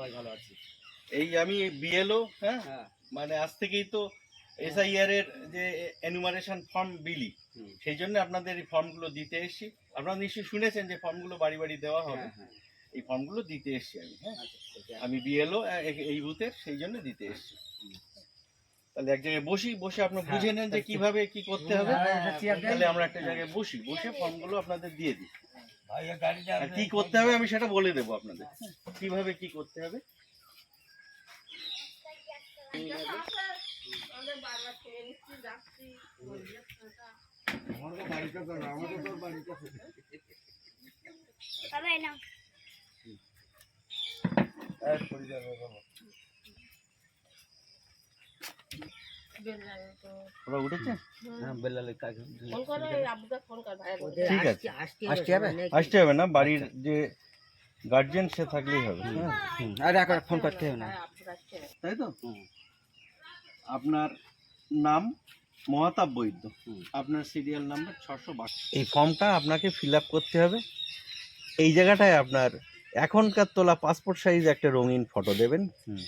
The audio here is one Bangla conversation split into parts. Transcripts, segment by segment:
সবাই ভালো আছি। এই আমি বিএলও হ্যাঁ? হ্যাঁ। মানে আজ থেকেই তো এসআইআর এর যে এনুমারেশন ফর্ম বিলি সেই জন্য আপনাদের এই ফর্মগুলো দিতে এসেছি। আপনারা নিশ্চয়ই শুনেছেন যে ফর্মগুলো বাড়ি বাড়ি দেওয়া হবে। হ্যাঁ হ্যাঁ। এই ফর্মগুলো দিতে এসেছি আমি হ্যাঁ? আচ্ছা, আমি বিএলও এই বুথের সেই জন্য দিতে এসেছি। তাহলে এক জায়গায় বসি বসে আপনার বুঝে নেন যে কীভাবে কি করতে হবে। তাহলে আমরা একটা জায়গায় বসি বসে ফর্মগুলো আপনাদের দিয়ে দিই। আর কি করতে হবে আমি সেটা বলে দেবো আপনাদের। কীভাবে কি করতে হবে? আমাদের বাড়িটা তো না, আমাদের তো বাড়িটা তবে না এক পড়ে যাবে বাবা। ওরা উঠেছে? হ্যাঁ বেলালে কাকে ফোন করো আব্বুকে ফোন কর ভাই। ঠিক আছে। আসতে হবে আসতে হবে না? বাড়ির যে গার্জিয়ান সে থাকলেই হবে। হ্যাঁ আরে একবার ফোন করতে হবে না। তাই তো? আপনার নাম মহাতাব বৈদ্য। হুম। আপনার সিরিয়াল নাম্বার ছশো এই ফর্মটা আপনাকে ফিল আপ করতে হবে। এই জায়গাটায় আপনার এখনকার তোলা পাসপোর্ট সাইজ একটা রঙিন ফটো দেবেন। হুম।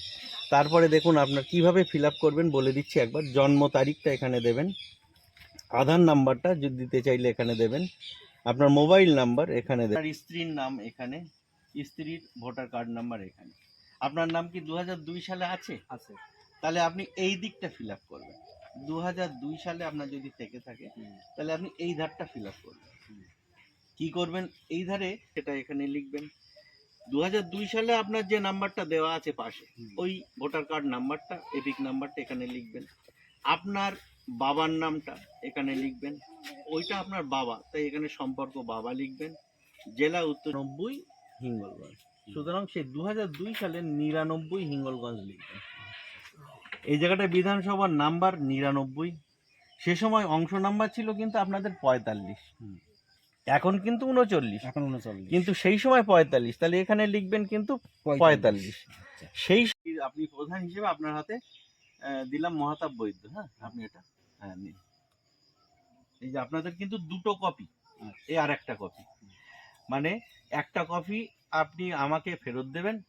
তারপরে দেখুন আপনার কীভাবে ফিল আপ করবেন বলে দিচ্ছি একবার। জন্ম তারিখটা এখানে দেবেন। আধার নাম্বারটা যদি দিতে চাইলে এখানে দেবেন। আপনার মোবাইল নাম্বার এখানে দেবেন। স্ত্রীর নাম এখানে স্ত্রীর ভোটার কার্ড নাম্বার এখানে। আপনার নাম কি দু হাজার দুই সালে আছে? আছে। তাহলে আপনি এই দিকটা ফিল আপ করবেন। দু হাজার দুই সালে আপনার যদি থেকে থাকে তাহলে আপনি এই ধারটা ফিল আপ করবেন। কি করবেন? এই ধারে সেটা এখানে লিখবেন। দু হাজার দুই সালে আপনার যে নাম্বারটা দেওয়া আছে পাশে ওই ভোটার কার্ড নাম্বারটা এপিক নাম্বারটা এখানে লিখবেন। আপনার বাবার নামটা এখানে লিখবেন। ওইটা আপনার বাবা তাই এখানে সম্পর্ক বাবা লিখবেন। জেলা উত্তর নব্বই হিঙ্গলগঞ্জ। সুতরাং সে দু দুই সালে নিরানব্বই হিঙ্গলগঞ্জ লিখবেন। এই জায়গাটায় বিধানসভার নাম্বার নিরানব্বই। সে সময় অংশ নাম্বার ছিল কিন্তু আপনাদের পঁয়তাল্লিশ। এখন কিন্তু উনচল্লিশ। এখন উনচল্লিশ। কিন্তু সেই সময় পঁয়তাল্লিশ। তাহলে এখানে লিখবেন কিন্তু পঁয়তাল্লিশ। সেই আপনি প্রধান হিসেবে আপনার হাতে দিলাম মহাতাব বৈদ্য হ্যাঁ? আপনি এটা হ্যাঁ নিন। এই যে আপনাদের কিন্তু দুটো কপি। এই আর একটা কপি। মানে একটা কপি আপনি আমাকে ফেরত দেবেন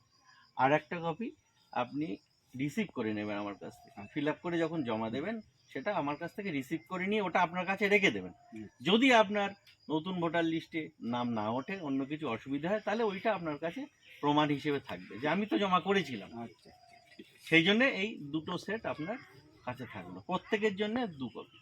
আর একটা কপি আপনি রিসিভ করে নেবেন আমার কাছ থেকে। ফিল আপ করে যখন জমা দেবেন সেটা আমার কাছ থেকে রিসিভ করে নিয়ে ওটা আপনার কাছে রেখে দেবেন। যদি আপনার নতুন ভোটার লিস্টে নাম না ওঠে অন্য কিছু অসুবিধা হয় তাহলে ওইটা আপনার কাছে প্রমাণ হিসেবে থাকবে যে আমি তো জমা করেছিলাম। আচ্ছা। সেই জন্য এই দুটো সেট আপনার কাছে থাকল। প্রত্যেকের জন্য দু কপি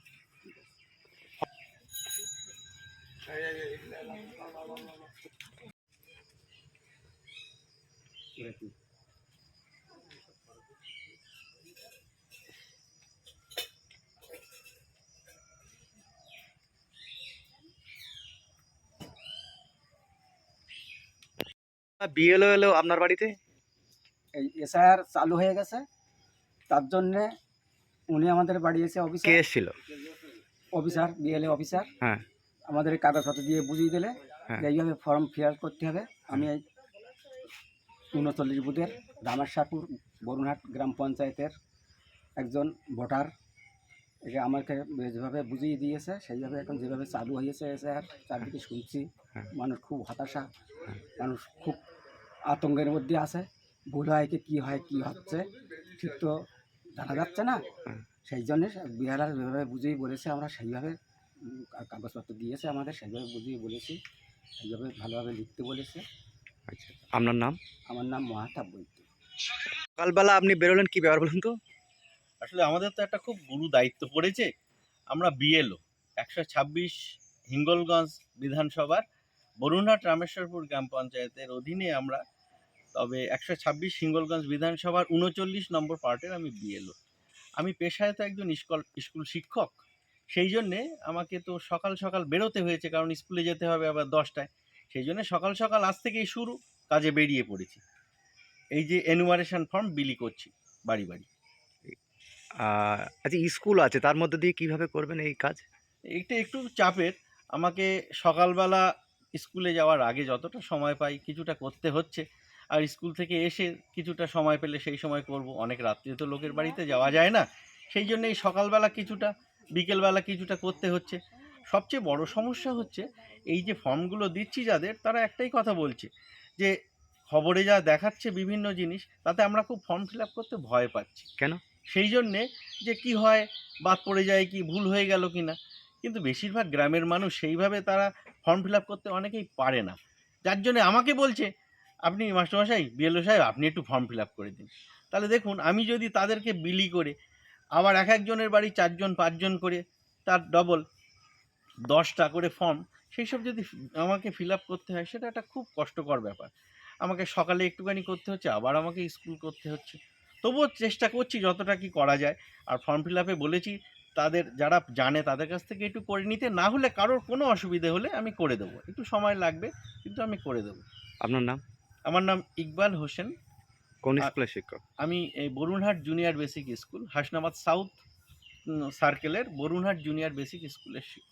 বিএলও এলো আপনার বাড়িতে? এই এসআইআর চালু হয়ে গেছে। তার জন্যে উনি আমাদের বাড়ি এসে কে অফিসার এসেছিল? Officer BLA officer. হ্যাঁ। আমাদের এই দিয়ে বুঝিয়ে দিলে হ্যাঁ। যে এইভাবে ফর্ম ফিল করতে হবে। আমি এই উনচল্লিশ বুথের রামেশ্বরপুর বরুণহাট গ্রাম পঞ্চায়েতের একজন ভোটার। একে আমাকে যেভাবে বুঝিয়ে দিয়েছে সেইভাবে এখন যেভাবে চালু হয়েছে স্যার চারদিকে শুনছি। হ্যাঁ। মানুষ খুব হতাশা মানুষ খুব আতঙ্কের মধ্যে আছে। ভুল হয় কি কী হয় কী হচ্ছে ঠিক তো জানা যাচ্ছে না। সেই জন্যে বিহারার যেভাবে বুঝিয়ে বলেছে আমরা সেইভাবে কাগজপত্র দিয়েছে আমাদের সেইভাবে বুঝিয়ে বলেছি। সেইভাবে ভালোভাবে লিখতে বলেছে। আচ্ছা। আপনার নাম? আমার নাম মহাতাব বৈদ্য। সকালবেলা আপনি বেরোলেন কী ব্যাপার বলুন তো? আসলে আমাদের তো একটা খুব গুরু দায়িত্ব পড়েছে। আমরা বিএলও একশো ছাব্বিশ হিঙ্গলগঞ্জ বিধানসভার বরুণহাট রামেশ্বরপুর গ্রাম পঞ্চায়েতের অধীনে আমরা, তবে একশো ছাব্বিশ হিঙ্গলগঞ্জ বিধানসভার উনচল্লিশ নম্বর পার্টের আমি বিএলও আমি পেশায় তো একজন স্কুল স্কুল শিক্ষক, সেই জন্যে আমাকে তো সকাল সকাল বেরোতে হয়েছে, কারণ স্কুলে যেতে হবে আবার দশটায়। সেই জন্য সকাল সকাল আজ থেকেই শুরু, কাজে বেরিয়ে পড়েছি। এই যে এনুমারেশন ফর্ম বিলি করছি, বাড়ি বাড়ি। আচ্ছা স্কুল আছে তার মধ্যে দিয়ে কীভাবে করবেন এই কাজ? এইটা একটু চাপের। আমাকে সকালবেলা স্কুলে যাওয়ার আগে যতটা সময় পাই কিছুটা করতে হচ্ছে। আর স্কুল থেকে এসে কিছুটা সময় পেলে সেই সময় করব। অনেক রাত্রে তো লোকের বাড়িতে যাওয়া যায় না। সেই জন্য এই সকালবেলা কিছুটা বিকেলবেলা কিছুটা করতে হচ্ছে। সবচেয়ে বড় সমস্যা হচ্ছে এই যে ফর্মগুলো দিচ্ছি যাদের তারা একটাই কথা বলছে যে খবরে যা দেখাচ্ছে বিভিন্ন জিনিস তাতে আমরা খুব ফর্ম ফিল আপ করতে ভয় পাচ্ছি। কেন? সেই জন্যে যে কি হয়, বাদ পড়ে যায় কি, ভুল হয়ে গেল কি না, কিন্তু বেশিরভাগ গ্রামের মানুষ সেইভাবে তারা ফর্ম ফিল আপ করতে অনেকেই পারে না। যার জন্য আমাকে বলছে, আপনি মাস্টারমশাই বিএলও সাহেব, আপনি একটু ফর্ম ফিল আপ করে দিন। তাহলে দেখুন, আমি যদি তাদেরকে বিলি করে, আবার এক একজনের বাড়ি চারজন, পাঁচজন করে, তার ডবল দশটা করে ফর্ম সেই সব যদি আমাকে ফিল আপ করতে হয়, সেটা একটা খুব কষ্টকর ব্যাপার। আমাকে সকালে একটুখানি করতে হচ্ছে, আবার আমাকে স্কুল করতে হচ্ছে। তবুও চেষ্টা করছি যতটা কি করা যায়। আর ফর্ম ফিল আপে বলেছি তাদের যারা জানে তাদের কাছ থেকে একটু করে নিতে না হলে কারোর কোনো অসুবিধে হলে আমি করে দেবো। একটু সময় লাগবে কিন্তু আমি করে দেবো। আপনার নাম? আমার নাম ইকবাল হোসেন। কোন স্কুলের শিক্ষক? আমি এই Barunhat junior basic school Hasnabad south সার্কেলের বরুণহাট জুনিয়র বেসিক স্কুলের শিক্ষক।